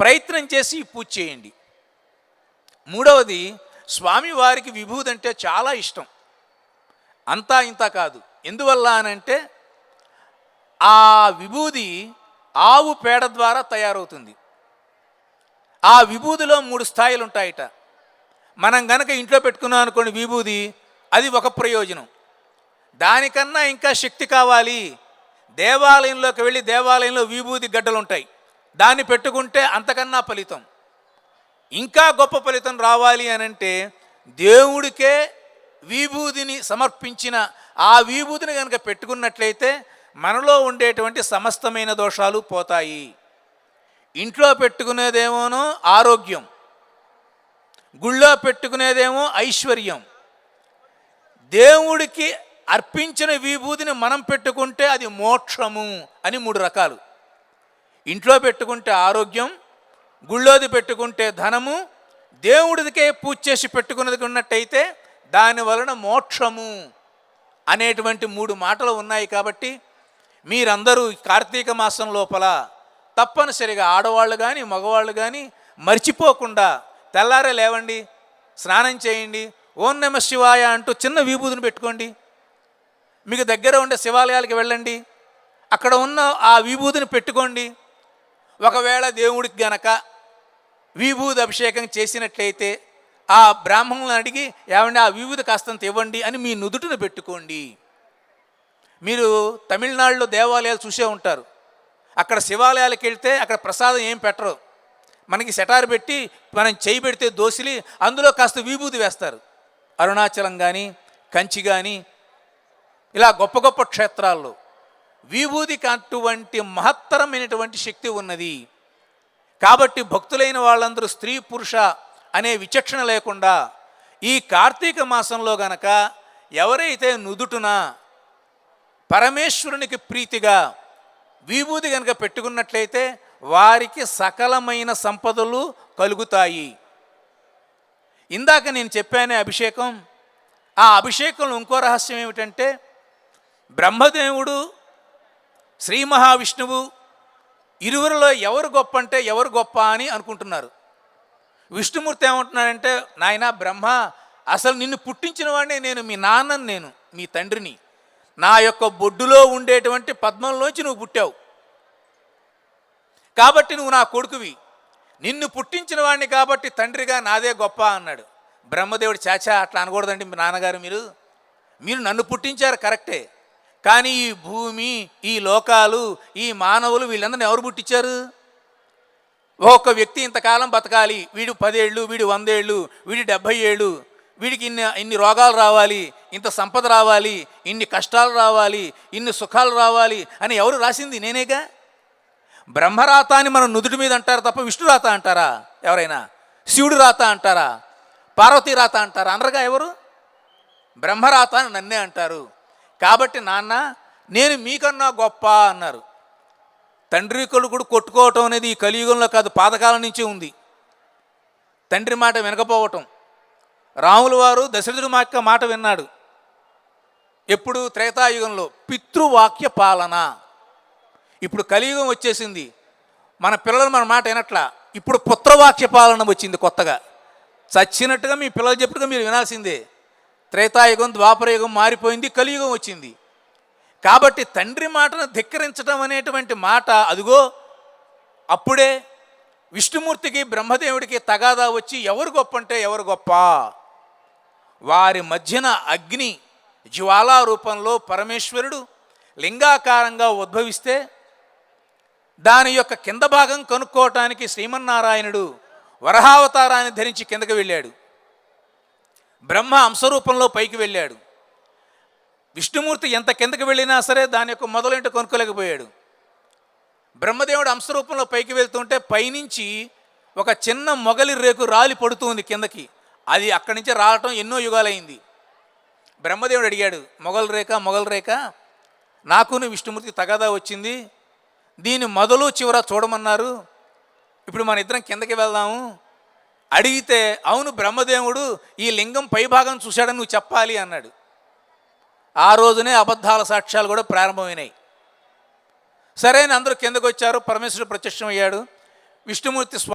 ప్రయత్నం చేసి పూజ చేయండి. మూడవది స్వామివారికి విభూది అంటే చాలా ఇష్టం. అంతా ఇంత కాదు. ఎందువల్ల అనంటే ఆ విభూది ఆవు పేడ ద్వారా తయారవుతుంది. ఆ విభూదిలో మూడు స్థాయిలు ఉంటాయట మనం గనక ఇంట్లో పెట్టుకున్నాం అనుకోండి విభూది అది ఒక ప్రయోజనం. దానికన్నా ఇంకా శక్తి కావాలి. దేవాలయంలోకి వెళ్ళి దేవాలయంలో విభూది గడ్డలు ఉంటాయి దాన్ని పెట్టుకుంటే అంతకన్నా ఫలితం. ఇంకా గొప్ప ఫలితం రావాలి అని అంటే దేవుడికే విభూదిని సమర్పించిన ఆ విభూతిని కనుక పెట్టుకున్నట్లయితే మనలో ఉండేటువంటి సమస్తమైన దోషాలు పోతాయి. ఇంట్లో పెట్టుకునేదేమోనో ఆరోగ్యం గుళ్ళో పెట్టుకునేదేమో ఐశ్వర్యం. దేవుడికి అర్పించిన విభూతిని మనం పెట్టుకుంటే అది మోక్షము అని మూడు రకాలు. ఇంట్లో పెట్టుకుంటే ఆరోగ్యం గుళ్ళోది పెట్టుకుంటే ధనము దేవుడికే పూజ చేసి పెట్టుకున్నది ఉన్నట్టయితే దాని వలన మోక్షము అనేటువంటి మూడు మాటలు ఉన్నాయి కాబట్టి మీరందరూ కార్తీక మాసం లోపల తప్పనిసరిగా ఆడవాళ్ళు కానీ మగవాళ్ళు కానీ మర్చిపోకుండా తెల్లారే లేవండి స్నానం చేయండి ఓం నమ శివాయ అంటూ చిన్న విభూతిని పెట్టుకోండి. మీకు దగ్గర ఉండే శివాలయాలకు వెళ్ళండి అక్కడ ఉన్న ఆ విభూతిని పెట్టుకోండి. ఒకవేళ దేవుడికి గనక విభూతి అభిషేకం చేసినట్లయితే ఆ బ్రాహ్మణులను అడిగి ఏమండి ఆ విభూతి కాస్తంత ఇవ్వండి అని మీ నుదుటిని పెట్టుకోండి. మీరు తమిళనాడులో దేవాలయాలు చూసే ఉంటారు. అక్కడ శివాలయాలకు వెళ్తే అక్కడ ప్రసాదం ఏం పెట్టరు. మనకి సెటార్ పెట్టి మనం చేయి పెడితే దోసిలి అందులో కాస్త విభూతి వేస్తారు. అరుణాచలం కానీ కంచి కానీ ఇలా గొప్ప గొప్ప క్షేత్రాల్లో. విభూతికి అటువంటి మహత్తరమైనటువంటి శక్తి ఉన్నది. కాబట్టి భక్తులైన వాళ్ళందరూ స్త్రీ పురుష అనే విచక్షణ లేకుండా ఈ కార్తీక మాసంలో గనక ఎవరైతే నుదుటున పరమేశ్వరునికి ప్రీతిగా విభూతి కనుక పెట్టుకున్నట్లయితే వారికి సకలమైన సంపదలు కలుగుతాయి. ఇందాక నేను చెప్పానే అభిషేకం. ఆ అభిషేకంలో ఇంకో రహస్యం ఏమిటంటే బ్రహ్మదేవుడు శ్రీ మహావిష్ణువు ఇరువురిలో ఎవరు గొప్ప అంటే ఎవరు గొప్ప అని అనుకుంటున్నారు. విష్ణుమూర్తి ఏమంటున్నాడంటే నాయన బ్రహ్మ అసలు నిన్ను పుట్టించిన వాడిని నేను మీ నాన్నని నేను మీ తండ్రిని. నా యొక్క బొడ్డులో ఉండేటువంటి పద్మంలోంచి నువ్వు పుట్టావు. కాబట్టి నువ్వు నా కొడుకువి. నిన్ను పుట్టించిన వాడిని కాబట్టి తండ్రిగా నాదే గొప్ప అన్నాడు. బ్రహ్మదేవుడు చాచా అట్లా అనకూడదండి మీ నాన్నగారు మీరు. మీరు నన్ను పుట్టించారు కరెక్టే. కానీ ఈ భూమి ఈ లోకాలు ఈ మానవులు వీళ్ళందరిని ఎవరు పుట్టించారు? ఒక్కొక్క వ్యక్తి ఇంతకాలం బతకాలి. వీడు పదేళ్ళు వీడు వందేళ్ళు వీడి డెబ్భై ఏళ్ళు వీడికి ఇన్ని ఇన్ని రోగాలు రావాలి ఇంత సంపద రావాలి ఇన్ని కష్టాలు రావాలి ఇన్ని సుఖాలు రావాలి అని ఎవరు రాసింది? నేనేగా? బ్రహ్మరాత అని మనం నుదుటి మీద అంటారు తప్ప విష్ణు రాత అంటారా? ఎవరైనా? శివుడు రాత అంటారా? పార్వతీ రాత అంటారా? అనరుగా ఎవరు? బ్రహ్మరాత అని నన్నే అంటారు. కాబట్టి నాన్న నేను మీకన్నా గొప్ప అన్నారు. తండ్రి కొడుకుడు కొట్టుకోవటం అనేది ఈ కలియుగంలో కాదు పాతకాలం నుంచి ఉంది. తండ్రి మాట వినకపోవటం. రాముల వారు దశరథుడి యొక్క మాట విన్నాడు. ఎప్పుడు త్రేతాయుగంలో పితృవాక్య పాలన. ఇప్పుడు కలియుగం వచ్చేసింది. మన పిల్లలు మన మాట వినట్లా. ఇప్పుడు పుత్రవాక్య పాలన వచ్చింది కొత్తగా. చచ్చినట్టుగా మీ పిల్లలు చెప్పినట్టుగా మీరు వినాల్సిందే. త్రేతాయుగం ద్వాపరయుగం మారిపోయింది కలియుగం వచ్చింది. కాబట్టి తండ్రి మాటను ధిక్కరించడం అనేటువంటి మాట అదిగో అప్పుడే విష్ణుమూర్తికి బ్రహ్మదేవుడికి తగాదా వచ్చి ఎవరు గొప్ప అంటే ఎవరు గొప్ప? వారి మధ్యన అగ్ని జ్వాలా రూపంలో పరమేశ్వరుడు లింగాకారంగా ఉద్భవిస్తే దాని యొక్క కింద భాగం కనుక్కోవటానికి శ్రీమన్నారాయణుడు వరహావతారాన్ని ధరించి కిందకి వెళ్ళాడు. బ్రహ్మ అంశరూపంలో పైకి వెళ్ళాడు. విష్ణుమూర్తి ఎంత కిందకి వెళ్ళినా సరే దాని యొక్క మొదలంటే కొనుక్కోలేకపోయాడు. బ్రహ్మదేవుడు అంశరూపంలో పైకి వెళ్తుంటే పైనుంచి ఒక చిన్న మొగలి రేకు రాలి పడుతుంది కిందకి. అది అక్కడి నుంచి రావటం ఎన్నో యుగాలైంది. బ్రహ్మదేవుడు అడిగాడు మొగల్ రేఖ మొగల్ రేఖ నాకును విష్ణుమూర్తి తగాదా వచ్చింది. దీని మొదలు చివర చూడమన్నారు. ఇప్పుడు మన ఇద్దరం కిందకి వెళ్దాము. అడిగితే అవును బ్రహ్మదేవుడు ఈ లింగం పైభాగం చూశాడని నువ్వు చెప్పాలి అన్నాడు. ఆ రోజునే అబద్ధాల సాక్ష్యాలు కూడా ప్రారంభమైనాయి. సరే అందరూ కిందకు వచ్చారు పరమేశ్వరుడు ప్రత్యక్షం అయ్యాడు విష్ణుమూర్తి